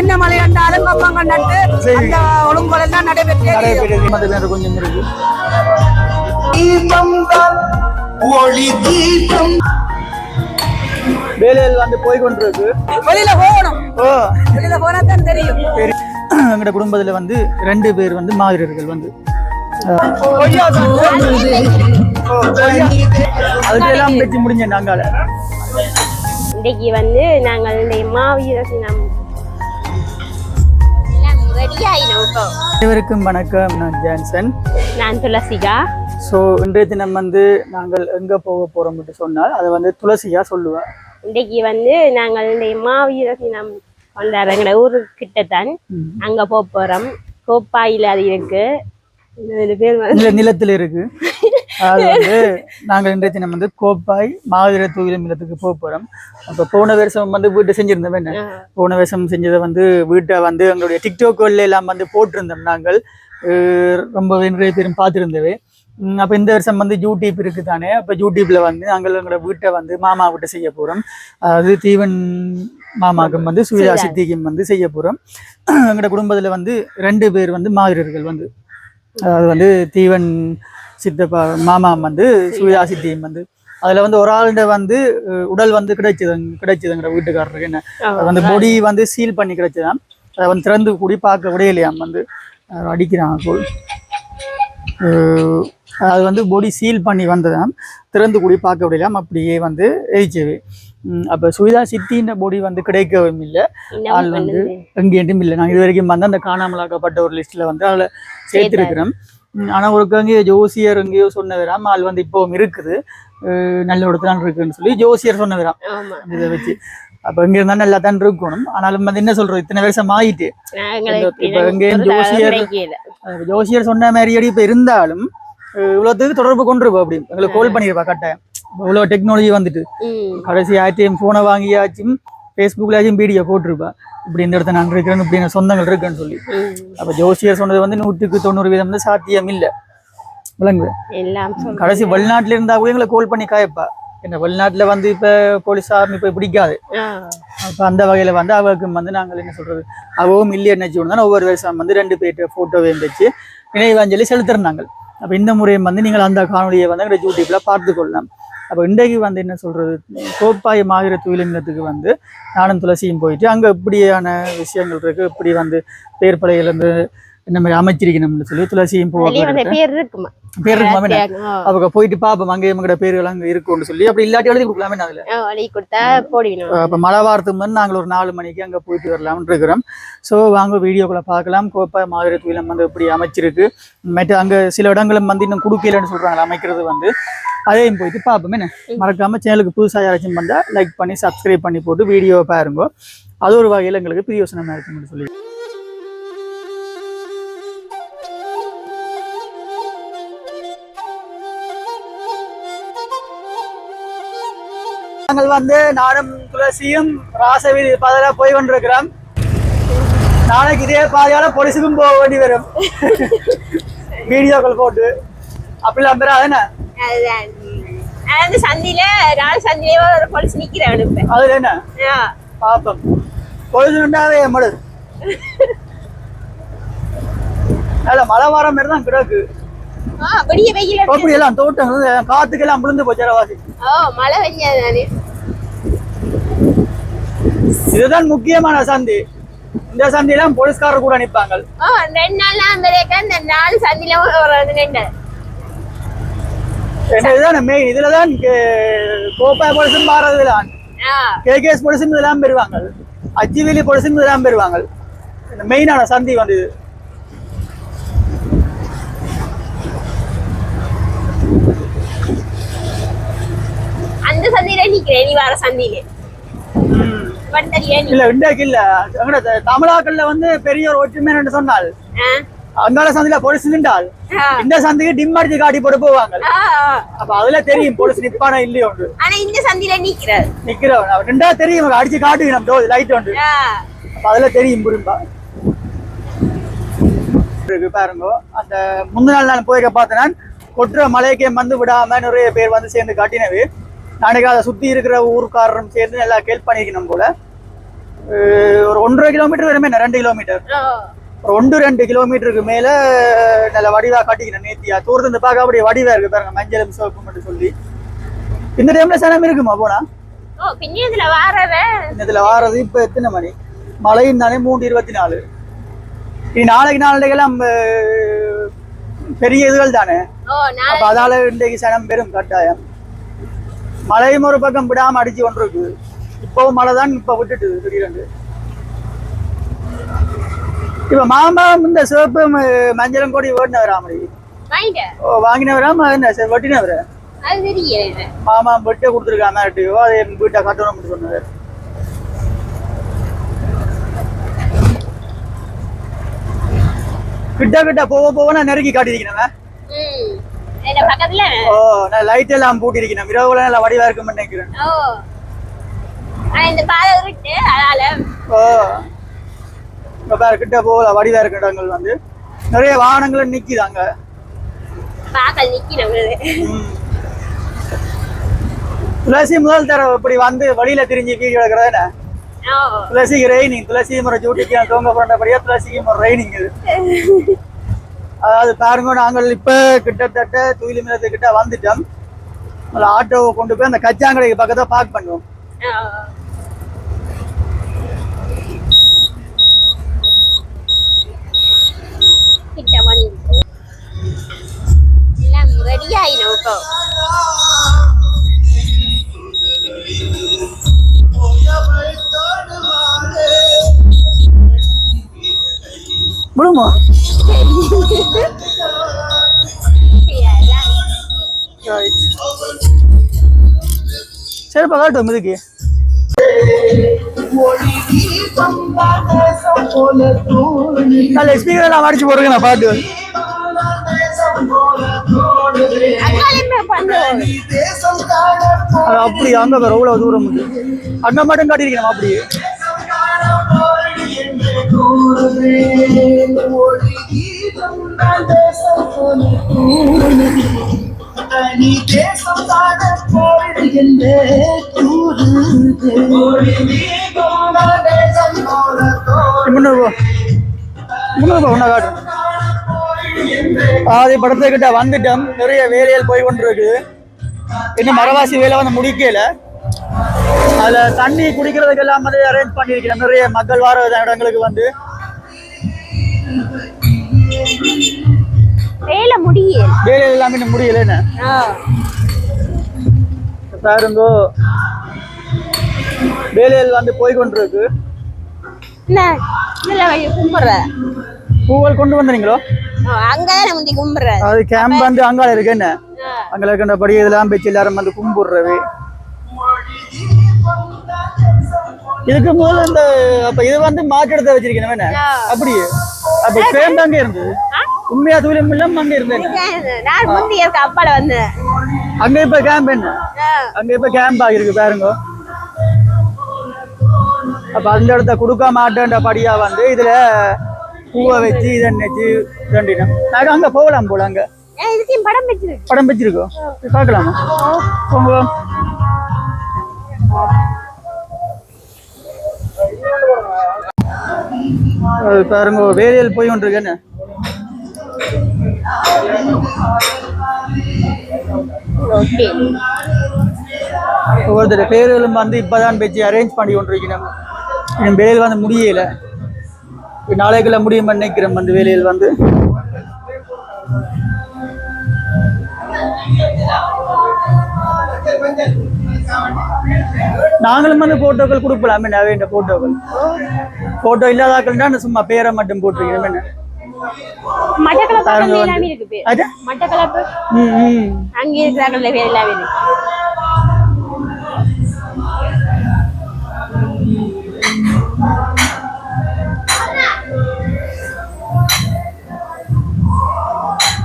என்ன மலை கண்டாலும் கப்பம் கண்டட்டு அந்த ஒழுங்குகள் எல்லாம் நடைபெற்றே கொஞ்சம் இருக்கு. ஒளி தீபம். வேலையில் வந்து போய் கொண்டிருக்கு. வெளியில போகணும். வெளியில போனா தான் தெரியும் எங்களோட குடும்பத்துல வந்து ரெண்டு பேர் வந்து மாதிரிகள் வந்து அதுக்கு எல்லாம் வச்சு முடிஞ்ச நாங்கால. இன்னைக்கு வந்து நாங்கள் இந்த மாவீரர் தினம் இப்போ. அனைவருக்கும் வணக்கம். நான் ஜான்சன். நான் துளசிகா. ஸோ இன்றைய தினம் வந்து நாங்கள் எங்க போக போறோம் என்று சொன்னால் அதை வந்து துளசியா சொல்லுவேன் இன்னைக்கு வந்து நாங்கள் இந்த மாவீரர் தினம் கொண்டாடுற எங்களோட ஊரு கிட்டத்தான் அங்க போக போறோம். கோப்பாயில் அது இருக்கு. நிலத்தில் இருக்கு. அது வந்து நாங்கள் இன்றைய தினம் வந்து கோப்பாய் மாவீர தூயிலும் இல்லத்துக்கு போக போறோம். அப்போ போன வருஷம் வந்து வீட்டை செஞ்சிருந்தோம் என்ன? போன வருஷம் செஞ்சதை வந்து வீட்டை வந்து எங்களுடைய டிக்டாக்ல எல்லாம் வந்து போட்டிருந்தோம் நாங்கள். ரொம்ப நிறைய பேரும் பார்த்துருந்தவே அப்ப இந்த வருஷம் வந்து யூடியூப் இருக்கு தானே அப்ப யூடியூப்ல வந்து நாங்கள் எங்களோட வீட்டை வந்து மாமா வீட்டை செய்ய போறோம். அதாவது தீவன் மாமாக்கும் வந்து சுவிதா சித்திக்கும் வந்து செய்ய போறோம். எங்களோட குடும்பத்துல வந்து ரெண்டு பேர் வந்து மாவீரர்கள் வந்து. அதாவது வந்து தீவன் சித்தப்பா மாமா வந்து சுவிதா சித்தியும் வந்து அதுல வந்து ஒரு ஆளுட வந்து உடல் வந்து கிடைச்சது கிடைச்சதுங்கிற வீட்டுக்காரருக்கு என்ன? அது வந்து பொடி வந்து சீல் பண்ணி கிடைச்சதாம். அதை வந்து திறந்து கூடி பார்க்க விடையிலையாம் வந்து. போல். அஹ், அது வந்து பொடி சீல் பண்ணி வந்ததாம். திறந்து கூடி பார்க்க விடையிலாம் அப்படியே வந்து எரிச்சது. அப்போ சுவிதா சித்தின்ற பொடி வந்து கிடைக்கவும் இல்லை. ஆள் வந்து எங்கேயும் இல்லை. நாங்கள் இது வரைக்கும் வந்து அந்த காணாமலாக்கப்பட்ட ஒரு லிஸ்ட்டில் வந்து அதில் சேர்த்துருக்கிறோம் ஆனால் ஒரு எங்கேயோ ஜோசியர் எங்கேயோ சொன்னவராம் ஆள் வந்து இப்போவும் இருக்குது. நல்ல இடத்துல இருக்குன்னு சொல்லி ஜோசியர் சொன்னவராம். இதை வச்சு. அப்போ இங்கே இருந்தால் நல்லா தான் இருக்கணும். ஆனாலும் வந்து என்ன சொல்கிறோம் இத்தனை வருஷம் ஆயிட்டு. ஜோசியர் ஜோசியர் சொன்ன மாதிரி இப்போ இருந்தாலும் அஹ் இவ்வளோத்துக்கு தொடர்பு கொண்டிருப்போம் அப்படி. எங்களுக்கு கால் பண்ணியிருப்பா கட்டாயம். இவ்வளோ டெக்னாலஜி வந்துட்டு. கடைசி ஆயிரத்தையும் ஃபோனை வாங்கியாச்சும். ஃபேஸ்புக்லயாச்சும் வீடியோ போட்டிருப்பா. இப்படி இந்த இடத்த நான் இருக்கிறேன் இப்படி சொந்தங்கள் இருக்குன்னு சொல்லி. அப்போ ஜோசியர் சொன்னது வந்து நூற்றுக்கு தொண்ணூறு வீதம் வந்து சாத்தியம் இல்லை. விளங்குது. கடைசி வெளிநாட்டுல இருந்தா கூட எங்களை கால் பண்ணி காயப்பா. என்ன வெளிநாட்டுல வந்து இப்ப போலீஸ் ஆர்மி இப்ப பிடிக்காது. அப்ப அந்த வகையில வந்து அவருக்கு வந்து நாங்கள் என்ன சொல்றது? அவவும் இல்லையா நினைச்சு தான் ஒவ்வொரு வருஷம் வந்து ரெண்டு பேர்ட்ட போட்டோவையும் வச்சு நினைவாஞ்சலி செலுத்துறாங்க அப்ப இந்த முறையும் வந்து நீங்கள் அந்த காணொலியை வந்து எங்களுடைய யூடியூப்ல பார்த்து கொள்ளலாம். அப்போ இன்றைக்கு வந்து என்ன சொல்கிறது கோப்பாய் மாகிற துயிலிங்கத்துக்கு வந்து நானும் துளசியும் போயிட்டு அங்கே இப்படியான விஷயங்கள் இருக்குது இப்படி வந்து பேர் மாதிரி அமைச்சிருக்கணும்னு சொல்லி துளசியும் பேர் இருக்குமா? பேர். அவங்க போயிட்டு பாப்போம் அங்கே எங்கட பேர்கள் அங்க இருக்கும்னு சொல்லி. அப்படி இல்லாட்டி எழுதி கொடுக்கலாமே அதுல. எழுதி கொடுத்தா மழை வாரத்துக்கு முன் நாங்கள் ஒரு நாலு மணிக்கு அங்க போயிட்டு வரலாம்னு இருக்கிறோம். ஸோ வாங்க வீடியோக்குள்ள பார்க்கலாம். கோப்பை மாதிரி துயிலம் வந்து இப்படி அமைச்சிருக்கு. மற்ற அங்க சில இடங்களும் வந்து இன்னும் கொடுக்கலன்னு சொல்றாங்க. அமைக்கிறது வந்து அதையும் போயிட்டு பார்ப்போம். என்ன? மறக்காம சேனலுக்கு புதுசாக யாராச்சும் வந்தா லைக் பண்ணி சப்ஸ்கிரைப் பண்ணி போட்டு வீடியோவை பாருங்க. அது ஒரு வகையில் எங்களுக்கு பிரியோசனமா இருக்கும்னு சொல்லி. நாங்கள் வந்து நானும் துளசியும் ராசவீதி பாதையில போய் கொண்டிருக்கிறோம். நாளைக்கு இதே பாதையால பொலிசுக்கும் போக வேண்டி வரும். வீடியோக்கள் போட்டு. அப்படிலாம் பேர் வந்து சந்தில நாலு சந்திலே ஒரு போலீஸ் நிக்கிறேன் அதுல என்ன. பாப்போம். பொழுதுண்டாவே மடு நல்ல மழை வர மாதிரி தான் கிடக்கு. விடிய வெயில இருக்கு. அப்படி எல்லாம் தோட்டங்கள் காத்துக்கெல்லாம் விழுந்து போச்சு வாசி ஓ மழை நானு. இதுதான் முக்கியமான சந்தி. இந்த சந்திலாம் போலீஸ்காரர் கூட நிற்பாங்க ஓ ரெண்டு நாள் வரைக்கும் இந்த நாலு சந்தில இதுதான் மெயின் இதுல தான் கோப்பா போலீஸும் தான் ஆ. கேகேஎஸ் போலீஸும் இதெல்லாம் பெறுவாங்க. அச்சிவேலி போலீஸும் இதெல்லாம் பெறுவாங்க. இந்த மெயினான சந்தி வந்து இது. அந்த சந்தில நிக்கிறேன். நீ வர சந்தில இல்ல? இன்றைக்கு இல்ல. தமிழாக்கள்ல வந்து பெரிய ஒரு ஒற்றுமை என்று சொன்னால். அங்கால சந்தில போலீஸ் நின்றால். இந்த சந்திக்கு டிம் அடிச்சு காட்டி போட்டு போவாங்க. அப்ப அதுல தெரியும் போலீஸ் நிப்பானா இல்லையோ ஆனா இந்த சந்தில நிக்கிறார். நிக்கிறவன் நின்றா தெரியும் அடிச்சு காட்டுவினம் லைட் உண்டு ஆ. அப்ப அதுல தெரியும் புரியும்பா. இருக்கு பாருங்க. அந்த முந்தின நாள் நான் போயிருக்க பார்த்தேன் கொட்டுற மலைக்கே வந்து விடாம நிறைய பேர் வந்து சேர்ந்து காட்டினவே நாளைக்கு அதை சுற்றி இருக்கிற ஊருக்காரரும் சேர்ந்து நல்லா ஹெல்ப் பண்ணியிருக்கணும் போல. ஒரு ஒன்றரை கிலோமீட்டர் வருமே ரெண்டு கிலோமீட்டர் ஒரு ஒன்று ரெண்டு கிலோமீட்டருக்கு மேல நல்ல வடிவா காட்டிக்கிறேன் நேத்தியா. தூரத்து இருந்து பார்க்க அப்படியே வடிவா இருக்கு பாருங்க மஞ்சளும் சிவப்பு மட்டும் சொல்லி. இந்த டைம்ல சனம் இருக்குமா போனா? இதுல வாரது இப்ப எத்தனை மணி? மழையும் தானே மூன்று இருபத்தி நாலு. இனி நாளைக்கு நாளைக்கெல்லாம் பெரிய இதுகள் தானே? அப்ப அதால இன்றைக்கு சனம் பெரும் கட்டாயம். மழையும் ஒரு பக்கம் விடாம அடிச்சு கொண்டிருக்கு. இப்பவும் மழை தான் இப்ப விட்டுட்டு திடீரென்று. இப்ப மாம்பழம் இந்த சிவப்பு மஞ்சளும் கொடி ஓடினவராமடி ஓ வாங்கினவராம என்ன வெட்டினவர? மாமா வெட்ட கொடுத்துருக்காம அதே வீட்டை கட்டணும் சொன்னவர் கிட்ட கிட்ட போக போக நான் நெருக்கி காட்டியிருக்கிறேன். ஓ நான் லைட் எல்லாம் பூட்டியிருக்கிறேன் இரவுல நல்லா வடிவா நினைக்கிறேன். ஓ. இந்த பாதை ஓ. பாரு கிட்ட போக வடிவா இருக்க இடங்கள் வந்து. நிறைய வாகனங்கள் நிக்குதாங்க பாக்கல் ம். துளசி முதல் தர இப்படி வந்து வழியில திரிஞ்சு வீடு கிடக்குறதுன ஓ. துளசிக்கு ரெய்னிங் துளசி முறை ஜூட்டிக்கு தோங்க போறபடியா துளசிக்கு முறை ரெய்னிங் இது. அதாவது பாருங்க நாங்கள் இப்ப கிட்டத்தட்ட தூயிலி மிலத்துக்கிட்ட வந்துட்டோம். ஆட்டோவை கொண்டு போய் அந்த கச்சாங்கடைக்கு பக்கத்துல பார்க் பண்ணுவோம். கிட்ட விடுமா சரி பகாட்டும் இதுக்கு நல்ல ஸ்பீக்கர் எல்லாம் அடிச்சு போடுங்க நான் பாட்டு. அது அப்படி அங்க வேற எவ்வளவு தூரம் உண்டு அங்க மட்டும் காட்டியிருக்கணும் அப்படியே. நீ தேசம் காண போடுகின்ற காட்டும் பாதி படத்துக்கிட்ட வந்துட்டோம் நிறைய வேலைகள் போய் கொண்டிருக்கு. இன்னும் மரவாசி வேலை வந்து முடிக்கல. அதுல தண்ணி குடிக்கிறதுக்கு எல்லாம் வந்து அரேஞ்ச் பண்ணியிருக்கிறேன் நிறைய மக்கள் வார இடங்களுக்கு வந்து. வேலை முடியல. வேலை எல்லாமே இன்னும் முடியல என்ன? பாருங்கோ. வேலைகள் வந்து போய் கொண்டிருக்கு பூவல் கொண்டு வந்தீங்களோ? அது கேம்ப் வந்து அங்கால இருக்கு என்ன? அங்கே இருக்கின்றபடி இதெல்லாம் வச்சு எல்லாரும் வந்து கும்பிடுறவே இதுக்கு முதல்ல இந்த அப்ப இது வந்து மாற்றெடுத்த வச்சிருக்கணும் என்ன? அப்படியே. அப்ப கேம்ப் அங்கே இருந்தது? உண்மையா தூரம் இல்லம் அங்க இருந்தேன் நான் முந்தி இருக்க அப்பால வந்தேன். அங்க இப்ப கேம்ப் என்ன? அங்க இப்ப கேம்ப் ஆகிருக்கு பாருங்க. அப்ப அந்த இடத்த கொடுக்க மாட்டேன்ற படியா வந்து இதுல பூவை வச்சு இதை நெச்சு ரெண்டினம். நாங்க அங்க போகலாம் போல அங்க. படம் வச்சிருக்கு? படம் வச்சிருக்கோம் பார்க்கலாமா? அது பாருங்க வேலையில் போய் கொண்டிருக்கு என்ன? ஒருத்தர் ஒவ்வொருத்தர் பேர்களும் வந்து இப்பதான் பேச்சு அரேஞ்ச் பண்ணி கொண்டிருக்கணும். என் வேலையில் வந்து முடியல. நாளைக்குள்ள முடியும் நினைக்கிறேன் அந்த வேலையில் வந்து. நாங்களும் வந்து போட்டோக்கள் கொடுக்கலாமே. நான் போட்டோக்கள் போட்டோ இல்லாதாக்கள் சும்மா பேரை மட்டும் போட்டிருக்கணும். என்ன? மட்டக்களப்பு அங்கே. எல்லாமே இருக்கு பேர் அது மட்டக்களப்பு அங்கே இருக்கிறாங்கல்ல பேர் எல்லாமே இருக்கு.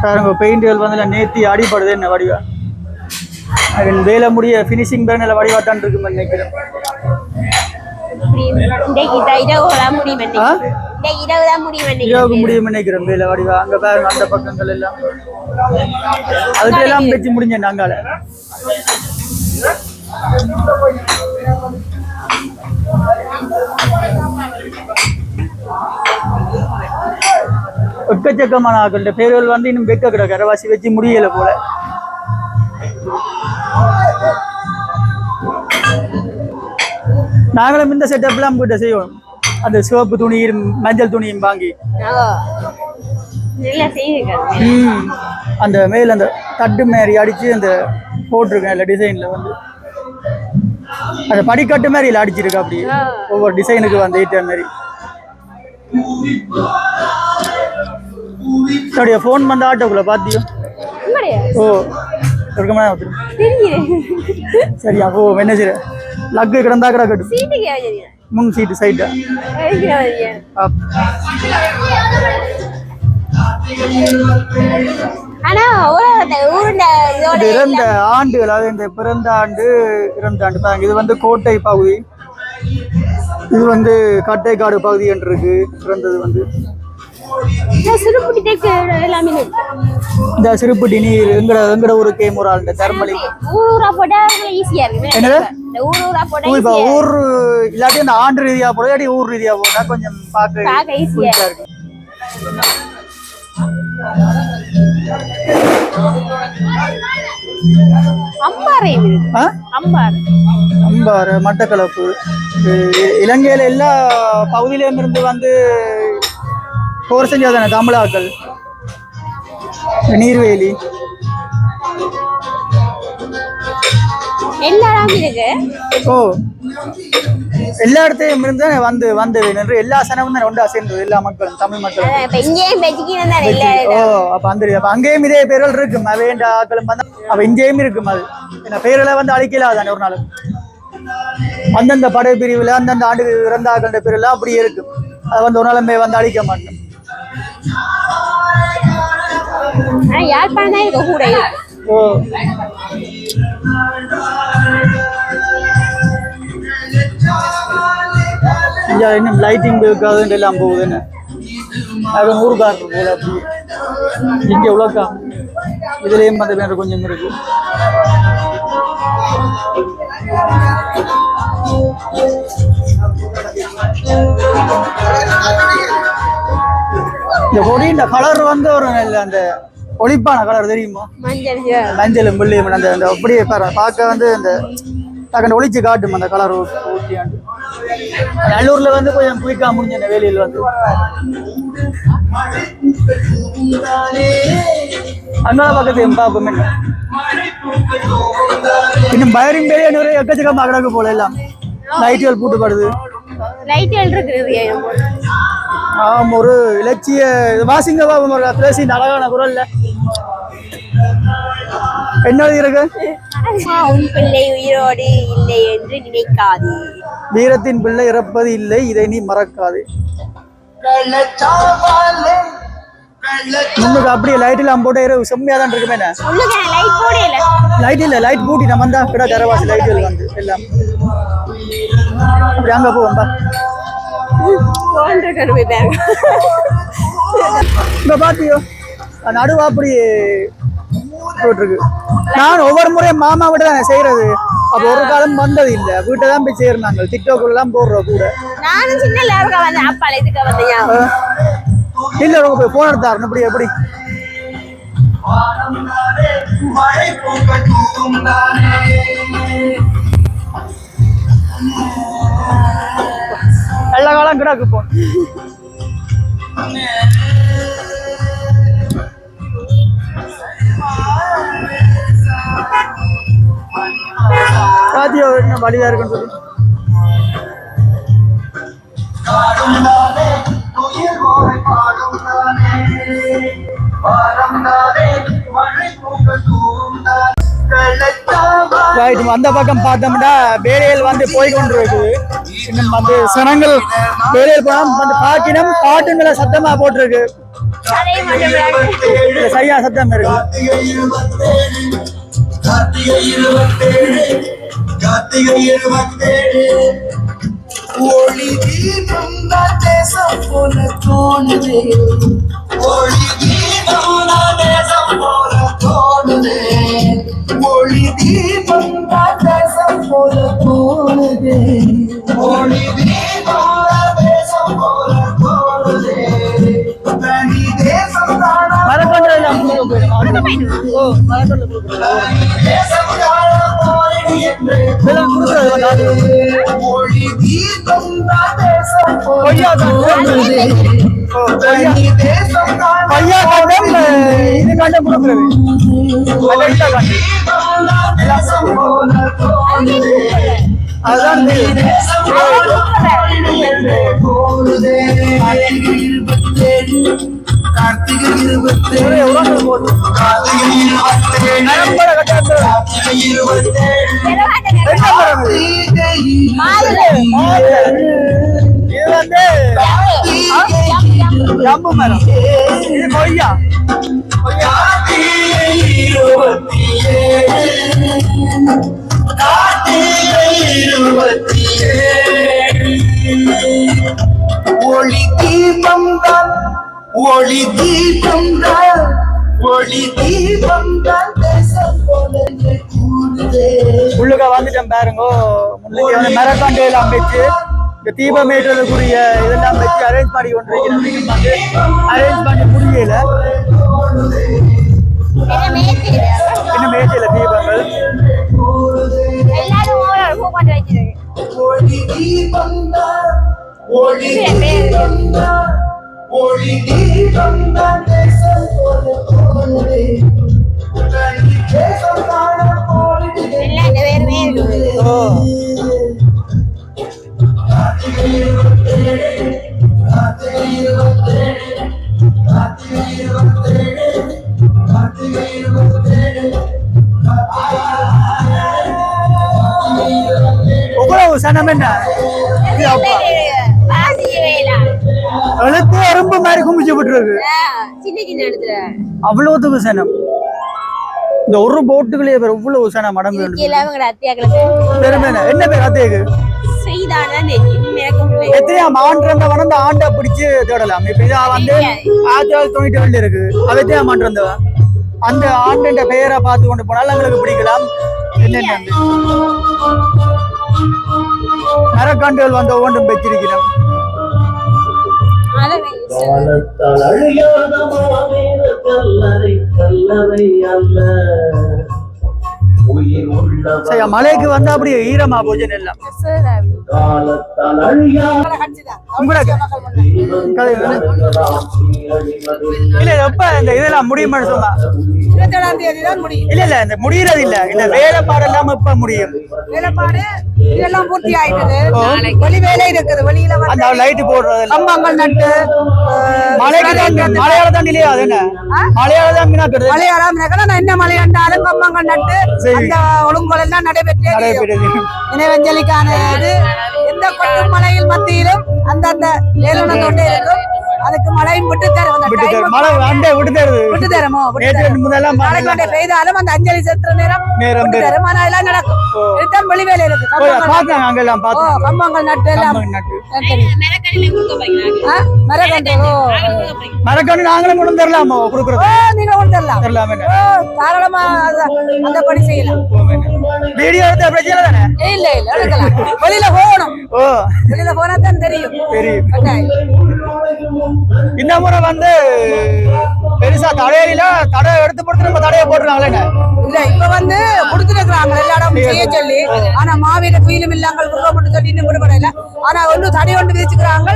பாருங்க பெயிண்டுகள் வந்து நேத்தி அடிப்படுது என்ன வடிவா. வேலை முடிய ஃபினிஷிங் தான் நல்ல வடிவா தான் இருக்குன்னு நினைக்கிறேன். இரவு தான் முடியும் ஆ? முடியும் இரவுக்கு நினைக்கிறேன் முடியும் நினைக்கிறேன் வேலை வடிவா அங்க பாருங்க அந்த பக்கங்கள் எல்லாம். அதுக்கு எல்லாம் வச்சு முடிஞ்சேன் நாங்கால. எக்கச்சக்கமான ஆக்கள். பேர்கள் வந்து இன்னும் வெக்க கிடக்கு அரைவாசி வச்சு முடியல போல. நாங்களும் இந்த செட்டப்லாம் போயிட்ட செய்வோம். அந்த சிவப்பு துணியும் மஞ்சள் துணியும் வாங்கி. அந்த மேல அந்த தட்டு மாதிரி அடிச்சு அந்த போட்டிருக்கேன் இல்லை டிசைன்ல வந்து. அந்த படிக்கட்டு மாதிரி இல்லை அடிச்சிருக்கு அப்படி. ஒவ்வொரு டிசைனுக்கு வந்து ஏற்ற மாதிரி என்னுடைய ஃபோன் வந்து ஆட்டோக்குள்ள பாத்தியோ? உங்களுடைய ஓ இருக்க மாதிரி தெரியுது. சரியா ஓ என்ன செய்ய லக்கு கிடந்தா கிடக்கட்டும். முன் சீட்டு இது இறந்த ஆண்டு அதாவது இந்த பிறந்த ஆண்டு இறந்த ஆண்டு தாங்க. இது வந்து கோட்டை பகுதி. இது வந்து கட்டைக்காடு பகுதி என்று இருக்கு. பிறந்தது வந்து. இந்த சிறுபட்டி நீர் எங்கட எங்கட ஊருக்கே முறாள் தர்மலி? ஊர் போட்டா ஈஸியா இருக்கு ஊர் ஊரா போட்டா இப்போ ஊர் இல்லாட்டி இந்த ஆண்டு ரீதியா போட இல்லாட்டி ஊர் ரீதியா போட்டா கொஞ்சம் பார்க்க பார்க்க ஈஸியா புதுசா இருக்கு அம்பாறை மட்டக்களப்பு இலங்கையில எல்லா பகுதியிலும் இருந்து வந்து போர் செஞ்சாதானே தமிழாக்கள் நீர்வேலி. எல்லா இடமும் இருக்கு? ஓ. எல்லா இடத்தையும் இருந்து வந்து வந்தது என்று எல்லா சனமும் தான் ஒன்றா சேர்ந்தது எல்லா மக்களும் தமிழ் மக்களும். ஓ அப்ப அந்த அப்ப அங்கேயும் இதே பேர்கள் இருக்கும். வேண்ட ஆக்களும் வந்து அப்ப இங்கேயும் இருக்கும் அது. ஏன்னா பேர்களை வந்து அழிக்கல தானே ஒரு நாள். அந்தந்த படை பிரிவுல அந்தந்த ஆண்டு இறந்த ஆக்கள பேர்ல அப்படியே இருக்கும். அதை வந்து ஒரு நாளுமே வந்து அழிக்க மாட்டோம். ஆனா யாழ்ப்பாணம் தான் இருக்க கூட இருக்கு ஓ. இன்னும் லைட்டிங் இருக்காதுன்னு எல்லாம் போகுதுன்னு அது நூறு கார் போல அப்படி. இங்க உலக்கா இதுலயும் அந்த வேற கொஞ்சம் இருக்கு. இந்த கொடியின் கலர் வந்து ஒரு நல்ல அந்த ஒளிப்பான கலர் தெரியுமா? மஞ்சள் வெள்ளையும் அந்த அந்த அப்படியே பாரு பார்க்க வந்து அந்த டக்குன்னு ஒளிச்சு காட்டும் அந்த கலர் ஊட்டியாண்டு நல்லூர்ல வந்து கொஞ்சம் குயிக்கா முடிஞ்ச இந்த வேலையில் வந்து. அண்ணா பக்கத்து எம் பாப்போம் என்ன? இன்னும் பயரிங் பெரிய நிறைய எக்கச்சக்கமாக கிடக்கு போல எல்லாம். லைட்டுகள் பூட்டுப்படுது லைட் இருக்குது ஆம் ஒரு இலட்சிய இது வாசிங்க பாபம் ஒரு பேசி அழகான குரல்ல. என்ன இருக்கு? உன் பிள்ளை உயிரோடு இல்லை என்று நினைக்காதே. வீரத்தின் பிள்ளை இறப்பது இல்லை இதை நீ மறக்காதே. முன்னுக்கு அப்படியே லைட் எல்லாம் போட்டு இரவு செம்மையா தான் இருக்குமே லைட் லைட் இல்ல லைட் பூட்டி நம்ம வந்தா கிட கரவாசி லைட்டுகள் வந்து எல்லாம். அப்படி அங்க போவோம் பா போன்ற கருவை பேர். இங்க பாத்தியோ நடுவா அப்படி போயிட்டு இருக்கு நான் ஒவ்வொரு முறையும் மாமா விட தானே செய்யறது. அப்ப ஒரு காலம் வந்தது இல்ல. வீட்டை தான் போய் செய்யறோம் நாங்கள் டிக்டாக் எல்லாம் போடுறோம் கூட. நானும் சின்ன லேருக்க வந்து அப்பால இதுக்கு. இல்ல உங்க போய் போன் எடுத்தாரு இப்படி எப்படி? மழை பூக்கட்டும் தானே. எல்லா காலம் கிடக்கு போ பாத்தியோ என்ன வழியா இருக்குன்னு சொல்லி. பாடம் தானே உயிர் தானே மழை ரைட் அந்த பக்கம் பார்த்தோம்னா வேலையில் வந்து போய் கொண்டுருக்குது இன்னும் வந்து சனங்கள் வேலையில் போனால் வந்து பாக்கினம் பாட்டுங்களை சத்தமா போட்டிருக்கு. சரியா சத்தம் இருக்கு. கார்த்திகை இருபத்தேழு. கார்த்திகை இருபத்தேழு. ஒளி தீபம் தான் தேசம் போல தோணுது ஒளி தீபம் தான் தேசம் போல தோணுது ஒளி தீபம் தான் தேசம் போல தோணுதே ஒளி தீபம் தேசம் போல தோணுதே தனி தேசம் தானா மரக்கன்று எல்லாம் கொடுக்க போயிடும் ஓ மரக்கன்று கொடுக்குறோம் தேசம் கொய்யா கொய்யா கண்டம் இது கண்டம் கொடுக்குறது கண்டம் கார்த்திகை இருபத்தேழு. கார்த்திகை இருபத்தேழு. நரம்பட கட்டாந்து கார்த்திகை இருபத்தேழு. மரம். இது? கொய்யா. கார்த்திகை கார்த்திகை இருபத்தி ஏழு ஒளி தீபம் தான் ஒளி தீபம் தான் ஒளி தீபம் தான் தேசம் போல கூடுதே உள்ளுக்க வந்துட்டேன் பாருங்க. முன்னுக்கு மரக்காண்டு எல்லாம் வச்சு இந்த தீபம் ஏற்றுறதுக்குரிய இதெல்லாம் வச்சு அரேஞ்ச் பண்ணி கொண்டிருக்கிறேன் வந்து அரேஞ்ச் பண்ணி முடியல. இன்னும் ஏற்றல தீபங்கள். ஒளி தீபம் தான் ஒளி தீபம் தான். ஒளி தீபம் தான் தேசம் போல கூடுதே தனி தேசம் காண போடுதே ஓ விட்டுருக்கு சின்ன சின்ன இடத்துல அவ்வளவுத்துக்கு சனம் இந்த ஒரு போட்டுகளே பேர் இவ்வளவு சனம் அடங்கு பெருமை என்ன? பேர் அத்தேக்கு ஆண்டு வளர்ந்த ஆண்டை பிடிச்சு தேடலாம். இப்ப இதா வந்து ஆயிரத்தி தொள்ளாயிரத்தி ரெண்டு இருக்கு. அது ஆண்டு அந்த ஆண்டுன்ற பெயரை பார்த்து கொண்டு போனால் எங்களுக்கு பிடிக்கலாம். மரக்காண்டுகள் வந்த ஒன்றும் பெற்றிருக்கிறோம். அழியாத மாவீர கல்லறை அல்ல. மலைக்கு வந்து அப்படியே ஈரமா போச்சு எல்லாம் காலத்தால் வேணும். இல்ல எப்ப இந்த இதெல்லாம் முடியுமான்னு சொன்னா? இருபத்தி ஏழாம் தேதி தான் முடியும். இல்ல இல்ல இந்த முடியறது இல்ல. இந்த வேலைப்பாடு எல்லாம் எப்ப முடியும்? வேலைப்பாடு இதெல்லாம் பூர்த்தி ஆயிட்டது. வெளி வேலை இருக்குது. வெளியில அந்த லைட் போடுறது. கம்பங்கள் நட்டு மலைக்கு தான் மலையாள தான் இல்லையா? அது என்ன? மலையாள தான் மீனாக்குறது மலையாளம் நகரம் நான் என்ன மலை கண்டாலும் கம்பங்கள் நட்டு. அந்த ஒழுங்குகள் எல்லாம் நடைபெற்று நினைவஞ்சலிக்கான இது. எந்த கொட்டும் மலையில் மத்தியிலும் அந்த அந்த ஏழுணம் தொண்டே இருக்கும் அதுக்கு மழையும் விட்டு தரும்? விட்டு தரும்? மழை பெய்தாலும் அந்த அஞ்சலி செலுத்துற நேரம் நேரம் விட்டு. தரும். ஆனா எல்லாம் நடக்கும். இதுதான் வெளி வேலை இருக்கு கம்பங்கள் நட்டு எல்லாம். மரக்கன்று நாங்களும் கொண்டு தரலாமோ? ஓ, கொடுக்குறது. நீங்க கொண்டு தரலாம். தரலாம் தாராளமா அந்த பணி செய்யலாம். வீடியோ எடுத்த பிரச்சனை தானே? இல்ல இல்ல எடுக்கலாம். வெளியில போகணும். ஓ. வெளியில போனா தான் தெரியும். தெரியும். இந்த முறை வந்து பெருசா தடையில தடை எடுத்து போட்டு நம்ம தடையை போட்டுருக்காங்களே இல்ல இப்ப வந்து கொடுத்துருக்காங்க எல்லா இடமும் செய்ய சொல்லி. ஆனா மாவீர துயிலும் இல்லாமல் விருப்பப்பட்டு சொல்லி இன்னும் விடுபடல ஆனா ஒண்ணு தடை ஒன்று விதிச்சுக்கிறாங்க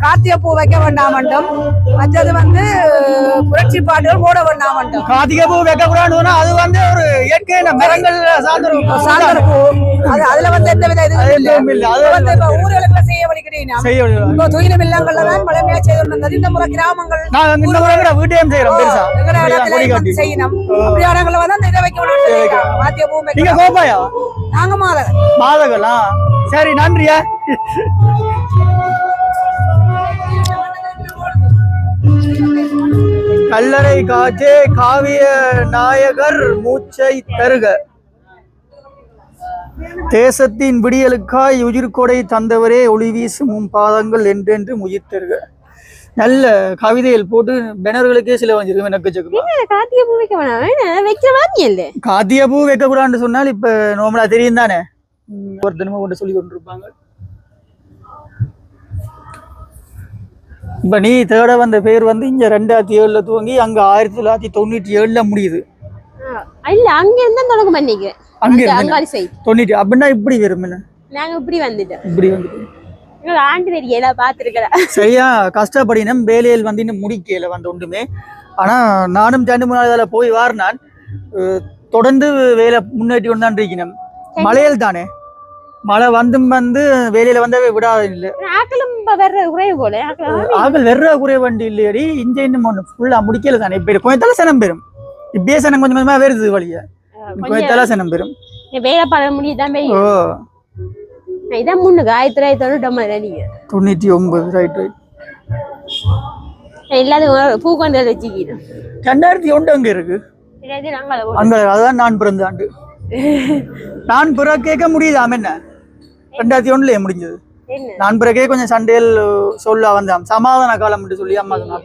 கார்த்திகை பூ வைக்க வேண்டாம் மட்டும் மற்றது வந்து புரட்சி பாட்டுகள் போட வேண்டாம் மட்டும் கார்த்திகை பூ வைக்க கூடாதுன்னா அது வந்து ஒரு இயற்கை மரங்கள் சாந்தர பூ. அது அதுல வந்து எந்த வித இதுவும் இல்ல. அது வந்து இப்ப ஊர்களுக்கு இப்போ துயிலும் இல்லங்கள்ல தான். பழமையா செய்து வந்தது இந்த முறை கிராமங்கள் இந்த முறை வீட்டையும் செய்யறோம் பெருசா. எங்கட இப்படிதான் இடத்துல கொடி வந்து காட்டி. செய்யணும். அப்படி இடங்கள்ல வந்து அந்த இதை வைக்க விடணும் மாத்திய பூ நீங்க மாதகன் மாதகளா சரி நன்றியா. கல்லறை காற்றே காவிய நாயகர் மூச்சை தருக. தேசத்தின் விடியலுக்காய் உயிர்கொடை தந்தவரே ஒளி வீசும் உம் பாதங்கள் என்றென்று உயிர் தருக நல்ல கவிதைகள் போட்டு பெனர்களுக்கே சில வஞ்சிருக்கு எனக்கு கார்த்திகை பூ வைக்க வேணாம் வைக்கிற மாதிரி இல்ல. காத்திய பூ வைக்க கூடாதுன்னு சொன்னால் இப்ப நோமலா தெரியும் தானே? ஒரு தினமும் ஒன்று சொல்லி கொண்டிருப்பாங்க. இப்ப நீ தேட வந்த பேர் வந்து இங்க ரெண்டாயிரத்தி ஏழுல துவங்கி அங்க ஆயிரத்தி தொள்ளாயிரத்தி தொண்ணூற்றி ஏழுல முடியுது. இல்ல அங்க இருந்தா தொடங்க பண்ணிக்கிறேன் அங்க சைடு தொண்ணூற்றி அப்படின்னா இப்படி வரும் நாங்க இப்படி வந்துட்டோம். இப்படி வந்துட்டு. எங்களுக்கு ஆண்டு தெரியல பாத்துருக்கல சரியா கஷ்டப்படினம் வேலையில் வந்து இன்னும் முடிக்கல வந்து ஒன்றுமே ஆனா நானும் ரெண்டு மூணு நாள் போய் வாரினான். தொடர்ந்து வேலை முன்னேற்றி கொண்டு தான் இருக்கணும் மழையில் தானே? மழை வந்தும் வந்து வேலையில வந்தவே விடாது இல்லை. ஆக்களும் இப்ப வர்ற குறைவு போல. ஆக்களும் ஆகல் வெற குறை வண்டி இல்லையடி. இஞ்ச இன்னும் ஒன்று ஃபுல்லா முடிக்கல தானே. இப்போ கொஞ்சம் தலை சனம் பெறும். இப்படியே சனம் கொஞ்சம் கொஞ்சமா வருது வழிய. கொஞ்சம் தலை சனம் பெறும். வேலை பண்ண முடியுதான் ஓ. இதான் முன்னுக்கு ஆயிரத்தி தொள்ளாயிரத்தி தொண்ணூற்றி நீங்க தொண்ணூற்றி ஒன்பது ரைட் ரைட் எல்லாத்தையும் பூ கொண்டு வச்சுக்கிறோம். ரெண்டாயிரத்தி ஒன்று அங்க இருக்கு. அங்க அதான் நான் பிறந்த ஆண்டு. நான் பிற கேட்க முடியுதாம் என்ன? ரெண்டாயிரத்தி ஒண்ணுலயே முடிஞ்சது. நான் பிறகே கொஞ்சம் சண்டையில் சொல்ல வந்தான் சமாதான காலம் என்று சொல்லி அம்மா சொன்னா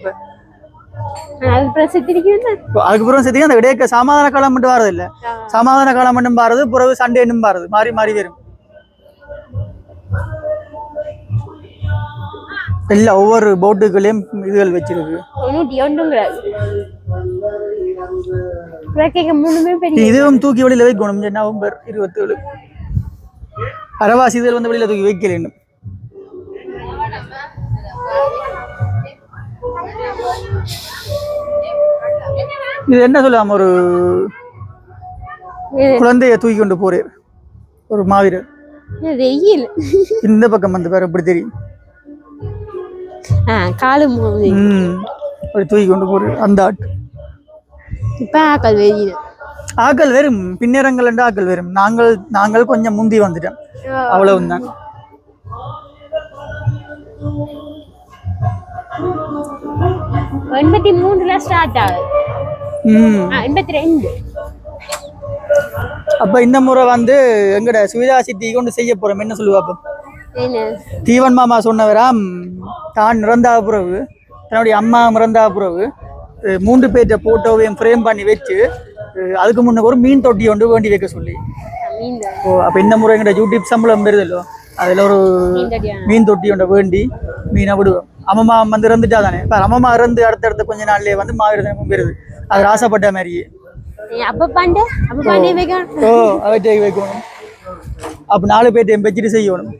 அதுக்கப்புறம் சேர்த்து அந்த விடையக்க சமாதான காலம் மட்டும் வரது இல்ல சமாதான காலம் மட்டும் பாருது பிறகு சண்டே என்னும் பாருது மாறி மாறி வரும் எல்லா ஒவ்வொரு போட்டுகளையும் இதுகள் வச்சிருக்கு இதுவும் தூக்கி வெளியில வைக்கணும் நவம்பர் இருபத்தேழு அரவாசி இதுகள் வந்து வெளியில தூக்கி வைக்கல இன்னும் இது என்ன சொல்லலாம் ஒரு குழந்தைய தூக்கி கொண்டு போறேன் ஒரு மாவீரர். வெயில். இந்த பக்கம் வந்து பேர் எப்படி தெரியும். காலு அப்படி தூக்கி கொண்டு போறேன் அந்த ஆட்டு இப்போ ஆக்கள் வெயில். ஆக்கள் வெறும் பின்னரங்கள் என்று ஆக்கள் வெறும். நாங்கள் நாங்கள் கொஞ்சம் முந்தி வந்துட்டோம். அவ்வளவுதான். எண்பத்தி மூணுல ஸ்டார்ட் ஆகுது. எண்பத்தி ரெண்டு. அப்ப இந்த முறை வந்து எங்கட சுவிதா சித்தி கொண்டு செய்ய போறோம். என்ன சொல்லுவாப்ப தீவன் மாமா சொன்னவராம் தான் இறந்தா பிறகு தன்னுடைய அம்மா இறந்தா பிறகு மூன்று பேர்ட்ட போட்டோவையும் ஃப்ரேம் பண்ணி வச்சு அதுக்கு முன்ன ஒரு மீன் தொட்டி ஒன்று வேண்டி வைக்க சொல்லி. ஓ அப்ப இந்த முறை எங்கட யூடியூப் சம்பளம் வருதல்லோ அதுல ஒரு மீன் தொட்டி ஒன்றை வேண்டி மீனை விடுவோம். அம்மம்மா வந்து இறந்துட்டா தானே? இப்ப அம்மம்மா இறந்து அடுத்தடுத்த கொஞ்ச நாள்லயே வந்து மாவீரதனமும் வருது அது ஆசைப்பட்ட மாதிரியே. அப்ப பாண்டு அப்ப பாண்டே வைக்கணும். ஓ அவற்றை வைக்கணும். அப்ப நாலு பேர்ட்டையும் வச்சுட்டு செய்யணும்.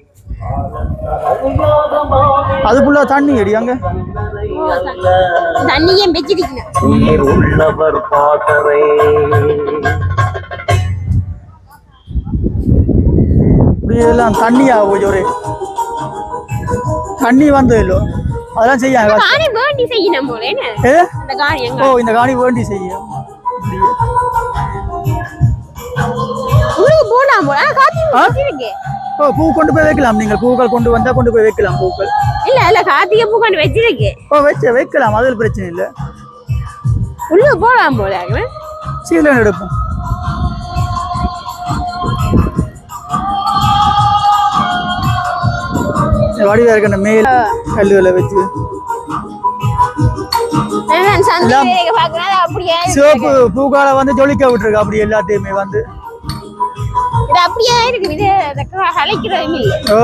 அதுக்குள்ள தண்ணி அடி அங்க? தண்ணியே உள்ளவர் பாதரே இப்படி எல்லாம் தண்ணியா போய் ஒரே தண்ணி வந்தது இல்லோ. அதெல்லாம் செய்ய ஓ இந்த காணி வேண்டி செய்ய ஓ பூ கொண்டு போய் வைக்கலாம். நீங்கள் பூக்கள் கொண்டு வந்தா கொண்டு போய் வைக்கலாம் பூக்கள். இல்ல இல்ல கார்த்திகை பூ கொண்டு வச்சிருக்கு. ஓ வச்ச வைக்கலாம். அதில் பிரச்சனை இல்லை. உள்ள போலாம் போல சீலன் எடுப்போம். வடிவா இருக்க மேல் கல்லுகளை வச்சு. சிவப்பு பூக்கால வந்து ஜொலிக்க விட்டுருக்கு அப்படி எல்லாத்தையுமே வந்து. இது அப்படியே இருக்கு இது இல்ல. ஓ.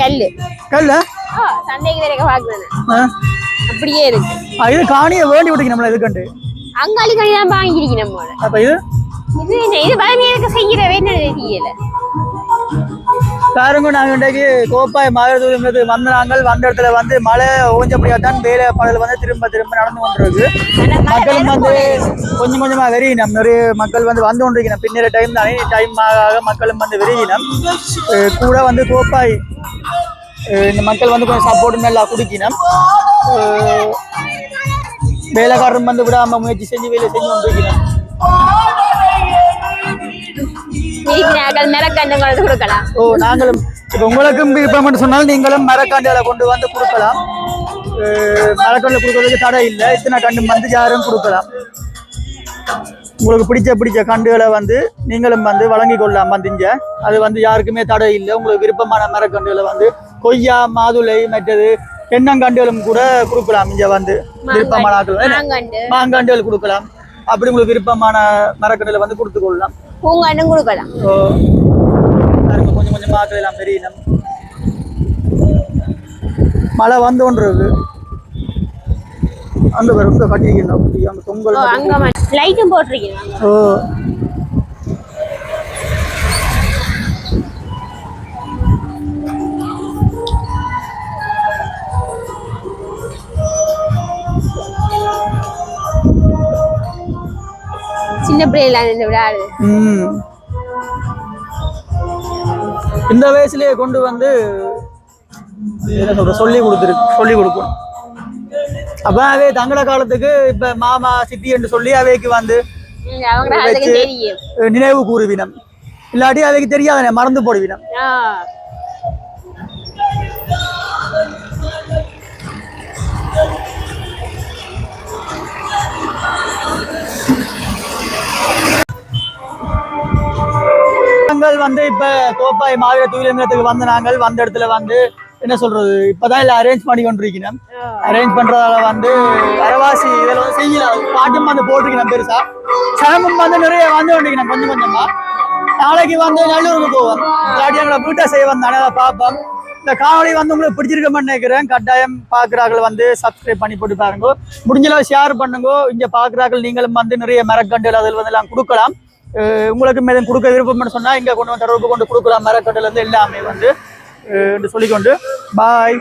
கல்லு. கல்ல? சண்டைக்கு பாக்குறேன் ஆ? அப்படியே இருக்கு. இது காணியை வேண்டி விட்டுக்கு நம்மள இதுக்கண்டு அங்காளி கனி தான் வாங்கிருக்கணும் போல அப்ப இது இது தெரியல. பாருங்க நாங்கள் இன்றைக்கு கோப்பாய் மகளிர் வந்து நாங்கள் வந்த இடத்துல வந்து மழை ஓஞ்சபடியா தான் வேலை பகல் வந்து திரும்ப திரும்ப நடந்து கொண்டிருக்கு. மக்களும் வந்து கொஞ்சம் கொஞ்சமாக வெறியினம். நிறைய மக்கள் வந்து வந்து கொண்டிருக்கணும் பின்னர் டைம் தானே. டைம் ஆக மக்களும் வந்து வெறியினம். கூட வந்து கோப்பாய் இந்த மக்கள் வந்து கொஞ்சம் சப்போர்ட் நல்லா குடிக்கணும் வேலைக்காரரும் வந்து விடாமல் முயற்சி செஞ்சு வேலை செஞ்சு கொண்டிருக்கணும் கொடுக்கலாம். ஓ நாங்களும் இப்போ உங்களுக்கும் விருப்பம் சொன்னால் நீங்களும் மரக்காண்டுகளை கொண்டு வந்து கொடுக்கலாம். மரக்கன்று கொடுக்கறதுக்கு தடை இல்லை. இத்தனை கண்டு வந்து யாரும் கொடுக்கலாம். உங்களுக்கு பிடிச்ச பிடிச்ச கண்டுகளை வந்து நீங்களும் வந்து வழங்கி கொள்ளலாம் வந்துங்க அது வந்து யாருக்குமே தடை இல்லை. உங்களுக்கு விருப்பமான மரக்கண்டுகளை வந்து கொய்யா மாதுளை மற்றது தென்னங்கண்டுகளும் கூட கொடுக்கலாம் இங்க வந்து. விருப்பமான மாங்காண்டுகள் கொடுக்கலாம். அப்படி உங்களுக்கு விருப்பமான மரக்கண்டுகளை வந்து கொடுத்து கொள்ளலாம். பூங்கண்ணும் கொடுக்கலாம் கொஞ்சம் கொஞ்சம் கொஞ்சம் பார்க்கல எல்லாம் தெரியணும் மழை வந்து ஒன்று இருக்கு அந்த கட்டிக்கணும் அப்படி அந்த மட்டும் அங்க லைட்டும் போட்டிருக்கீங்க. ஓ. சின்ன பிள்ளைல இந்த விளையாடு. இந்த வயசுலயே கொண்டு வந்து என்ன சொல்ற சொல்லி கொடுத்துருக்கு சொல்லி கொடுக்கணும் அப்ப அவே தங்கட காலத்துக்கு இப்ப மாமா சித்தி என்று சொல்லி அவைக்கு வந்து நினைவு கூறுவினம். இல்லாட்டி அவைக்கு தெரியாத மறந்து போடுவினம். நாங்கள் வந்து இப்ப கோப்பாய் மாவீர தூயிலங்கத்துக்கு வந்த நாங்கள் வந்த இடத்துல வந்து என்ன சொல்றது? இப்பதான் எல்லாம் அரேஞ்ச் பண்ணி கொண்டிருக்கணும் அரேஞ்ச் பண்றதால வந்து அரவாசி இதில் வந்து செய்யலாம் பாட்டும் வந்து போட்டிருக்கணும் பெருசா. சனமும் வந்து நிறைய வந்து கொண்டிருக்கணும் கொஞ்சம் கொஞ்சமா. நாளைக்கு வந்து நல்லூருக்கு போவோம். இல்லாட்டி எங்களை வீட்டை செய்ய வந்தானே அதை பார்ப்போம். இந்த காணொளி வந்து உங்களுக்கு பிடிச்சிருக்கோம்னு நினைக்கிறேன். கட்டாயம் பார்க்குறார்கள் வந்து சப்ஸ்கிரைப் பண்ணி போட்டு பாருங்க. முடிஞ்ச அளவு ஷேர் பண்ணுங்க. இங்க பார்க்குறார்கள் நீங்களும் வந்து நிறைய மரக்கண்டுகள் அதில் வந்து எல்லாம் கொடுக்கலாம். உங்களுக்கு மேலும் கொடுக்க விருப்பம்னு சொன்னால் இங்கே கொண்டு வந்து தொடர்பு கொண்டு கொடுக்கலாம் மரக்கட்டிலிருந்து எல்லாமே வந்து என்று சொல்லிக்கொண்டு பாய்